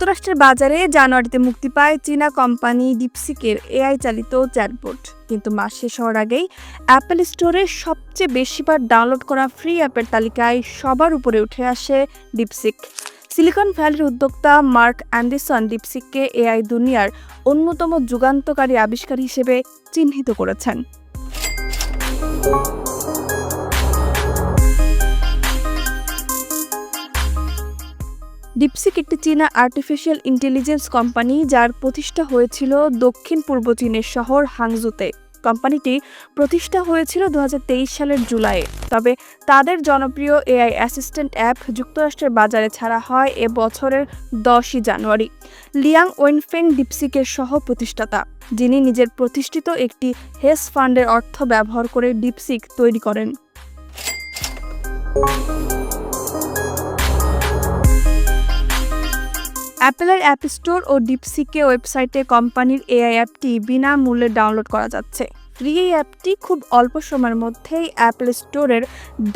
যুক্তরাষ্ট্রের বাজারে জানুয়ারিতে মুক্তি পায় চীনা কোম্পানি ডিপসিকের এআই চালিত চ্যাটবোট। কিন্তু মাস শেষ হওয়ার আগেই অ্যাপেল স্টোরে সবচেয়ে বেশিবার ডাউনলোড করা ফ্রি অ্যাপের তালিকায় সবার উপরে উঠে আসে ডিপসিক। সিলিকন ভ্যালির উদ্যোক্তা মার্ক অ্যান্ডিসন ডিপসিককে এআই দুনিয়ার অন্যতম যুগান্তকারী আবিষ্কার হিসেবে চিহ্নিত করেছেন। ডিপসিক একটি চীনা আর্টিফিশিয়াল ইন্টেলিজেন্স কোম্পানি যার প্রতিষ্ঠা হয়েছিল দক্ষিণ পূর্ব চীনের শহর হাংজুতে কোম্পানিটি প্রতিষ্ঠা হয়েছিল দু হাজার তেইশ সালের জুলাইয়ে। তবে তাদের জনপ্রিয় এআই অ্যাসিস্ট্যান্ট অ্যাপ যুক্তরাষ্ট্রের বাজারে ছাড়া হয় এ বছরের দশই জানুয়ারি। লিয়াং ওয়েনফেং ডিপসিকের সহ প্রতিষ্ঠাতা যিনি নিজের প্রতিষ্ঠিত একটি হেজ ফান্ডের অর্থ ব্যবহার করে ডিপসিক তৈরি করেন। অ্যাপেলের অ্যাপ স্টোর ও ডিপসিকে ওয়েবসাইটে কোম্পানির এআই অ্যাপটি বিনামূল্যে ডাউনলোড করা যাচ্ছে। ফ্রি এই অ্যাপটি খুব অল্প সময়ের মধ্যেই অ্যাপেল স্টোরের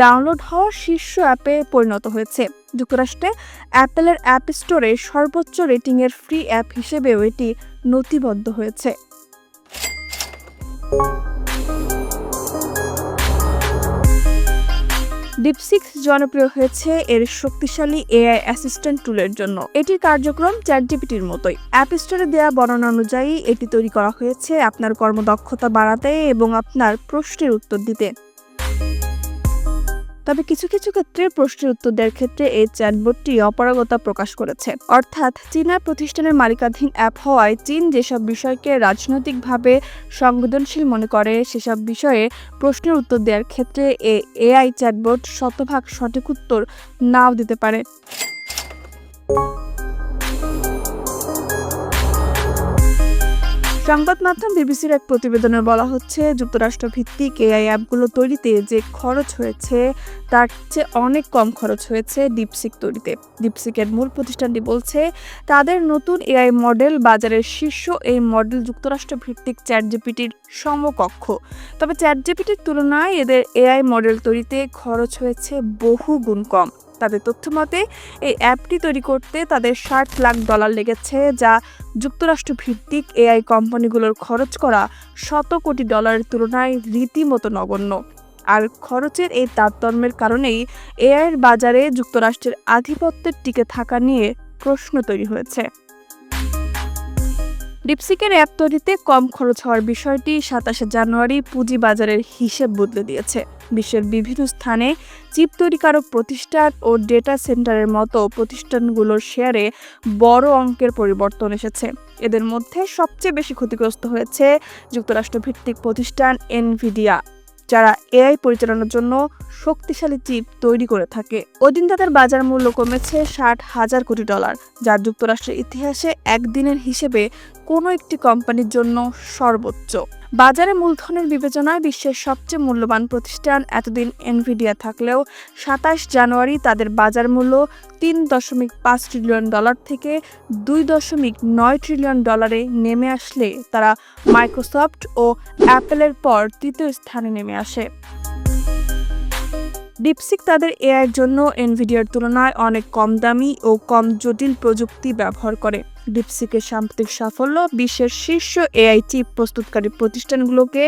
ডাউনলোড হওয়া শীর্ষ অ্যাপে পরিণত হয়েছে। যুক্তরাষ্ট্রে অ্যাপেলের অ্যাপ স্টোরে সর্বোচ্চ রেটিংয়ের ফ্রি অ্যাপ হিসেবেও এটি নথিবদ্ধ হয়েছে। ডিপসিক্স জনপ্রিয় হয়েছে এর শক্তিশালী এআই অ্যাসিস্ট্যান্ট টুলের জন্য। এটির কার্যক্রম চ্যাট চ্যাটজিপিটির মতোই। অ্যাপ স্টোরে দেওয়া বর্ণনা অনুযায়ী এটি তৈরি করা হয়েছে আপনার কর্মদক্ষতা বাড়াতে এবং আপনার প্রশ্নের উত্তর দিতে। তবে কিছু কিছু ক্ষেত্রে প্রশ্নের উত্তর দেওয়ার ক্ষেত্রে এই চ্যাটবোর্ডটি অপারগতা প্রকাশ করেছে। অর্থাৎ চীনা প্রতিষ্ঠানের মালিকাধীন অ্যাপ হওয়ায় চীন যেসব বিষয়কে রাজনৈতিকভাবে সংবেদনশীল মনে করে, সেসব বিষয়ে প্রশ্নের উত্তর দেওয়ার ক্ষেত্রে এ এআই চ্যাটবোর্ড শতভাগ সঠিক উত্তর নাও দিতে পারে। সংবাদ মাধ্যম বিবিসির এক প্রতিবেদনে বলা হচ্ছে, যুক্তরাষ্ট্র ভিত্তিক এআই অ্যাপগুলো তৈরিতে যে খরচ হয়েছে, তার চেয়ে অনেক কম খরচ হয়েছে ডিপসিক তৈরিতে। ডিপসিকের মূল প্রতিষ্ঠানটি বলছে, তাদের নতুন এআই মডেল বাজারের শীর্ষ এই মডেল যুক্তরাষ্ট্র ভিত্তিক চ্যাট জিপিটির সমকক্ষ। তবে চ্যাট জিপিটির তুলনায় এদের এআই মডেল তৈরিতে খরচ হয়েছে বহু গুণ কম। তাদের তথ্য মতে, এই অ্যাপটি তৈরি করতে তাদের ষাট লাখ ডলার লেগেছে, যা যুক্তরাষ্ট্র ভিত্তিক এআই কোম্পানিগুলোর খরচ করা শত কোটি ডলারের তুলনায় রীতিমতো নগণ্য। আর খরচের এই তারতম্যের কারণেই এআইয়ের বাজারে যুক্তরাষ্ট্রের আধিপত্যের টিকে থাকা নিয়ে প্রশ্ন তৈরি হয়েছে। ডিপসিকের অ্যাপ তৈরিতে কম খরচ হওয়ার বিষয়টি সাতাশে জানুয়ারি পুঁজিবাজারের হিসেব বদলে দিয়েছে। বিশ্বের বিভিন্ন স্থানে চিপ তৈরিকারক প্রতিষ্ঠান ও ডেটা সেন্টারের মতো প্রতিষ্ঠানগুলোর শেয়ারে বড় অঙ্কের পরিবর্তন এসেছে। এদের মধ্যে সবচেয়ে বেশি ক্ষতিগ্রস্ত হয়েছে যুক্তরাষ্ট্র ভিত্তিক প্রতিষ্ঠান এনভিডিয়া। যারা এআই পরিচালনার জন্য শক্তিশালী চিপ তৈরি করে থাকে। ওদিন তাদের বাজার মূল্য কমেছে ষাট হাজার কোটি ডলার, যা যুক্তরাষ্ট্রের ইতিহাসে একদিনের হিসেবে কোনো একটি কোম্পানির জন্য সর্বোচ্চ। বাজারে মূলধনের বিবেচনায় বিশ্বের সবচেয়ে মূল্যবান প্রতিষ্ঠান এতদিন এনভিডিয়া থাকলেও সাতাশ জানুয়ারি তাদের বাজার মূল্য তিন দশমিক পাঁচ ট্রিলিয়ন ডলার থেকে দুই দশমিক নয় ট্রিলিয়ন ডলারে নেমে আসলে তারা মাইক্রোসফট ও অ্যাপেলের পর তৃতীয় স্থানে নেমে আসে। ডিপসিক তাদের এআইয়ের জন্য এনভিডিয়ার তুলনায় অনেক কম দামি ও কম জটিল প্রযুক্তি ব্যবহার করে। ডিপসিকের সাম্প্রতিক সাফল্য বিশ্বের শীর্ষ এআই চিপ প্রস্তুতকারী প্রতিষ্ঠানগুলোকে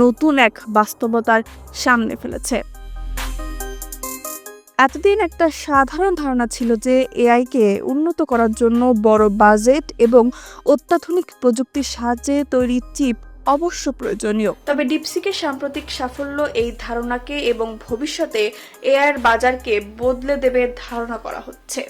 নতুন এক বাস্তবতার সামনে ফেলেছে। এতদিন একটা সাধারণ ধারণা ছিল যে এআইকে উন্নত করার জন্য বড় বাজেট এবং অত্যাধুনিক প্রযুক্তির সাহায্যে তৈরি চিপ অবশ্য প্রয়োজনীয়। তবে ডিপসিকের সাম্প্রতিক সাফল্য এই ধারণাকে এবং ভবিষ্যতে এআর বাজারকে বদলে দেবে ধারণা করা হচ্ছে।